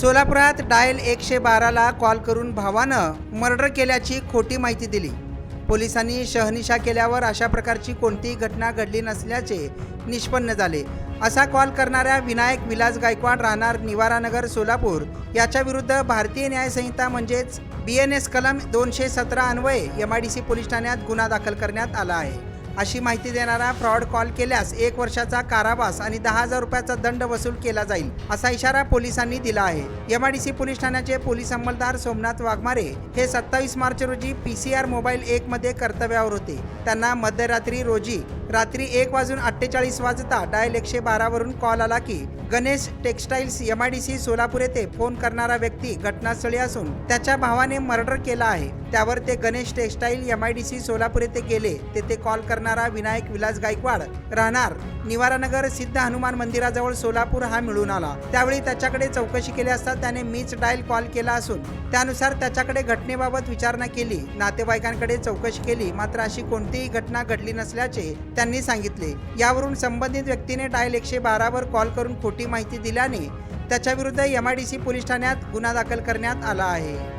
सोलापुरात डायल एकशे बाराला कॉल करून भावानं मर्डर केल्याची खोटी माहिती दिली. पोलिसांनी शहनिशा केल्यावर अशा प्रकारची कोणतीही घटना घडली नसल्याचे निष्पन्न झाले. असा कॉल करणाऱ्या विनायक विलास गायकवाड राहणार निवारानगर सोलापूर. याच्या विरुद्ध भारतीय न्यायसंहिता म्हणजेच बी एन एस कलम दोनशे सतरा अन्वये M I D C police ठाण्यात गुन्हा दाखल करण्यात आला आहे. अशी माहिती देणारा फ्रॉड कॉल केल्यास एक वर्षाचा कारावास आणि दहा हजार रुपयाचा दंड वसूल केला जाईल असा इशारा पोलिसांनी दिला आहे. एमआयडीसी पोलीस ठाण्याचे पोलीस अंमलदार सोमनाथ वाघमारे हे सत्तावीस मार्च रोजी पी सी आर मोबाईल एक मध्ये कर्तव्यावर होते. त्यांना मध्यरात्री रोजी रात्री एक वाजून अठ्ठेचाळीस वाजता डायल एकशे बारावरून कॉल आला की गणेश टेक्स्टाईल्स एमआयडीसी सोलापूर येथे फोन करणारा व्यक्ती घटनास्थळी असून त्याच्या भावाने मर्डर केला आहे. त्यावर ते गणेश टेक्स्टाईल एमआयडीसी सोलापूर येथे गेले. तेथे कॉल करणारा विनायक विलास गायकवाड राहणार. निवारानगर सिद्ध हनुमान मंदिराजवळ सोलापूर हा मिळून आला. त्यावेळी त्याच्याकडे चौकशी केली असता त्याने मीच डायल कॉल केला असून त्यानुसार त्याच्याकडे घटनेबाबत विचारणा केली. नातेवाईकांकडे चौकशी केली. मात्र अशी कोणतीही घटना घडली नसल्याचे त्यांनी सांगितले. यावरून संबंधित व्यक्तीने डायल एकशे बारावर कॉल करून खोटी माहिती दिल्याने त्याच्याविरुद्ध सी पोलीस ठाण्यात गुन्हा दाखल करण्यात आला आहे.